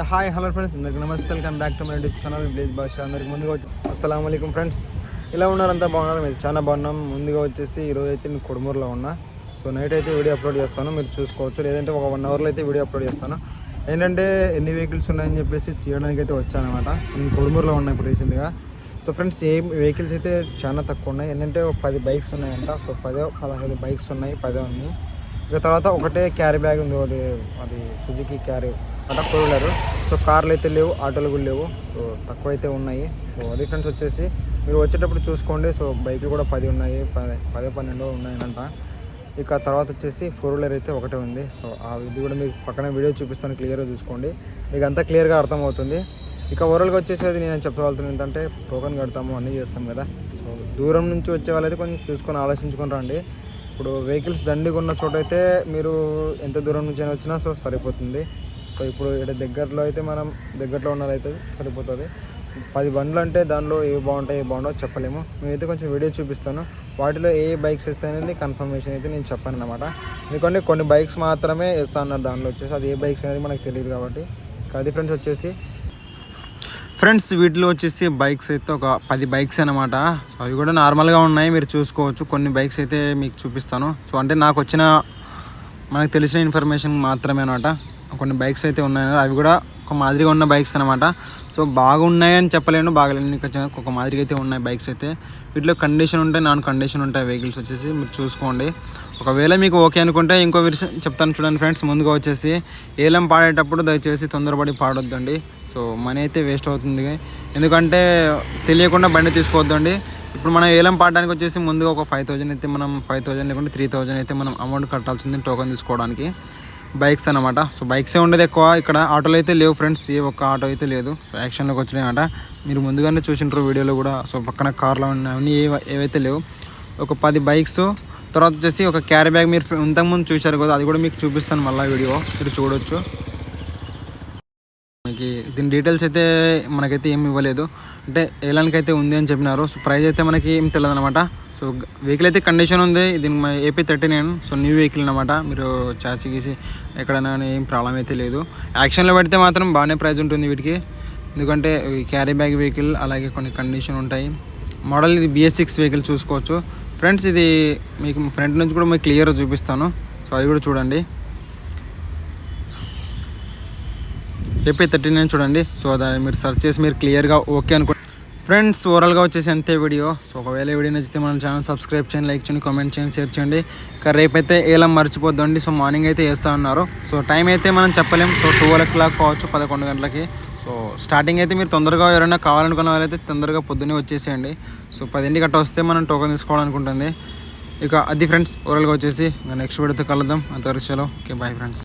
Hi hello friends అందరికి నమస్తే. Welcome back to my YouTube channel village భాష అందరికి ముందుగా వచ్చి అస్సలం అయికం ఫ్రెండ్స్ ఇలా ఉన్నారంతా బాగున్నారు? మీరు చాలా బాగున్నాం. ముందుగా వచ్చేసి ఈరోజు అయితే నేను కొడుమూరులో ఉన్నా. సో నైట్ అయితే వీడియో అప్లోడ్ చేస్తాను. మీరు చూసుకోవచ్చు. లేదంటే ఒక వన్ అవర్లో అయితే వీడియో అప్లోడ్ చేస్తాను. ఏంటంటే ఎన్ని వెహికల్స్ ఉన్నాయని చెప్పేసి చేయడానికి అయితే వచ్చానమాట. నేను కొడుమూరులో ఉన్నా ఇప్పుడు రీసెంట్గా సో ఫ్రెండ్స్ ఏ వెహికల్స్ అయితే చాలా తక్కువ ఉన్నాయి. ఏంటంటే ఒక పది బైక్స్ ఉన్నాయంట. సో పదో పదహైదు బైక్స్ ఉన్నాయి. పదే ఉంది ఇక తర్వాత ఒకటే క్యారీ బ్యాగ్ ఉంది. ఒకటి అది సుజుకి క్యారీ అంటే ఫోర్ వీలర్ సో కార్లు అయితే లేవు ఆటోలు కూడా లేవు. సో తక్కువ అయితే ఉన్నాయి. సో అది ఫ్రెండ్స్ వచ్చేసి మీరు వచ్చేటప్పుడు చూసుకోండి. సో బైక్లు కూడా పది ఉన్నాయి పది పదే పన్నెండు ఉన్నాయనంట. ఇక తర్వాత వచ్చేసి ఫోర్ వీలర్ అయితే ఒకటే ఉంది. సో ఆ ఇది కూడా మీకు పక్కన వీడియో చూపిస్తాను క్లియర్గా చూసుకోండి. మీకు అంతా క్లియర్గా అర్థమవుతుంది. ఇక ఓవరాల్గా వచ్చేసి అది నేను చెప్పగలుగుతాను ఏంటంటే టోకెన్ కడతాము అన్నీ చేస్తాం కదా. సో దూరం నుంచి వచ్చే వాళ్ళైతే కొంచెం చూసుకొని ఆలోచించుకొని రండి. ఇప్పుడు వెహికల్స్ దండిగా ఉన్న చోట అయితే మీరు ఎంత దూరం నుంచి అయినా వచ్చినా సో సరిపోతుంది. సో ఇప్పుడు ఇక్కడ దగ్గరలో అయితే మనం దగ్గరలో ఉన్నదైతే సరిపోతుంది. పది బండ్లు అంటే దానిలో ఏ బాగుంటాయి ఏ బాగుండో చెప్పలేము. మేమైతే కొంచెం వీడియో చూపిస్తాను. వాటిలో ఏ బైక్స్ ఇస్తాయనేది కన్ఫర్మేషన్ అయితే నేను చెప్పాను అనమాట ఎందుకంటే కొన్ని బైక్స్ మాత్రమే ఇస్తా అన్నారు దానిలో వచ్చేసి. అది ఏ బైక్స్ అనేది మనకు తెలియదు కాబట్టి. అది ఫ్రెండ్స్ వచ్చేసి. ఫ్రెండ్స్ వీటిలో వచ్చేసి బైక్స్ అయితే ఒక పది బైక్స్ అనమాట సో అవి కూడా నార్మల్గా ఉన్నాయి. మీరు చూసుకోవచ్చు. కొన్ని బైక్స్ అయితే మీకు చూపిస్తాను. సో అంటే నాకు వచ్చిన మనకు తెలిసిన ఇన్ఫర్మేషన్ మాత్రమే అనమాట కొన్ని బైక్స్ అయితే ఉన్నాయి అవి కూడా ఒక మాదిరిగా ఉన్న బైక్స్ అనమాట సో బాగున్నాయని చెప్పలేను బాగలేని కొంచెం ఒక మాదిరిగా అయితే ఉన్నాయి బైక్స్ అయితే. వీటిలో కండిషన్ ఉంటాయి నాన్ కండిషన్ ఉంటాయి వెహికల్స్ వచ్చేసి మీరు చూసుకోండి. ఒకవేళ మీకు ఓకే అనుకుంటే ఇంకో విషయం చెప్తాను చూడండి ఫ్రెండ్స్ ముందుగా వచ్చేసి ఏలం పాడేటప్పుడు దయచేసి తొందరపడి పాడొద్దండి. సో మనీ అయితే వేస్ట్ అవుతుంది. ఎందుకంటే తెలియకుండా బండి తీసుకోవద్దండి. ఇప్పుడు మనం ఏలం పాడడానికి వచ్చేసి ముందుగా ఒక ఫైవ్ థౌజండ్ అయితే మనం ఫైవ్ థౌజండ్ లేకుంటే త్రీ థౌజండ్ అయితే మనం అమౌంట్ కట్టాల్సింది టోకెన్ తీసుకోవడానికి. బైక్స్ అనమాట సో బైక్సే ఉండేది ఎక్కువ. ఇక్కడ ఆటోలు అయితే లేవు ఫ్రెండ్స్. ఏ ఒక్క ఆటో అయితే లేదు. సో యాక్షన్లోకి వచ్చినాయన్నమాట. మీరు ముందుగానే చూసింటారు వీడియోలో కూడా. సో పక్కన కార్లో ఉన్నాయి అవన్నీ ఏవైతే లేవు. ఒక పది బైక్స్. తర్వాత వచ్చేసి ఒక క్యారీ బ్యాగ్ మీరు ఇంతకుముందు చూశారు కదా అది కూడా మీకు చూపిస్తాను మళ్ళీ వీడియో. మీరు చూడొచ్చు. మనకి దీని డీటెయిల్స్ అయితే మనకైతే ఏమి ఇవ్వలేదు. అంటే ఏలానికి అయితే ఉంది అని చెప్పినారు. సో ప్రైస్ అయితే మనకి ఏం తెలియదు అనమాట సో వెహికల్ అయితే కండిషన్ ఉంది. ఇది AP thirty nine so new vehicle అనమాట మీరు చాసి గీసి ఎక్కడైనా ఏం ప్రాబ్లం అయితే లేదు. యాక్షన్లో పెడితే మాత్రం బాగానే ప్రైస్ ఉంటుంది వీటికి. ఎందుకంటే క్యారీ బ్యాగ్ వెహికల్ అలాగే కొన్ని కండిషన్ ఉంటాయి. మోడల్ ఇది బిఎస్ సిక్స్ వెహికల్ చూసుకోవచ్చు. ఫ్రెండ్స్ ఇది మీకు ఫ్రంట్ నుంచి కూడా మీకు క్లియర్గా చూపిస్తాను. సో అది కూడా చూడండి. ఏపీ థర్టీ నైన్ చూడండి. సో దాన్ని మీరు సెర్చ్ చేసి మీరు క్లియర్గా ఓకే అనుకో ఫ్రెండ్స్ ఓవరాల్గా వచ్చేసి అంతే వీడియో సో ఒకవేళ వీడియో నచ్చితే మన ఛానల్ సబ్స్క్రైబ్ చేయండి లైక్ చేయండి కామెంట్ చేయండి షేర్ చేయండి. ఇంకా రేపైతే ఏలం మర్చిపోద్దండి. సో మార్నింగ్ అయితే వేస్తూ ఉన్నారు. సో టైం అయితే మనం చెప్పలేం. సో ట్వెల్వ్ ఓ క్లాక్ కావచ్చు పదకొండు గంటలకి. సో స్టార్టింగ్ అయితే మీరు తొందరగా ఎవరైనా కావాలనుకున్న వాళ్ళైతే తొందరగా పొద్దున్నే వచ్చేసేయండి. సో పదింటికి అట్ట వస్తే మనం టోకెన్ తీసుకోవాలనుకుంటుంది. ఇక అది ఫ్రెండ్స్ ఓవరాల్గా వచ్చేసి నెక్స్ట్ వీడియోతో కలుద్దాం. అంతవరకు చలో ఓకే బాయ్ ఫ్రెండ్స్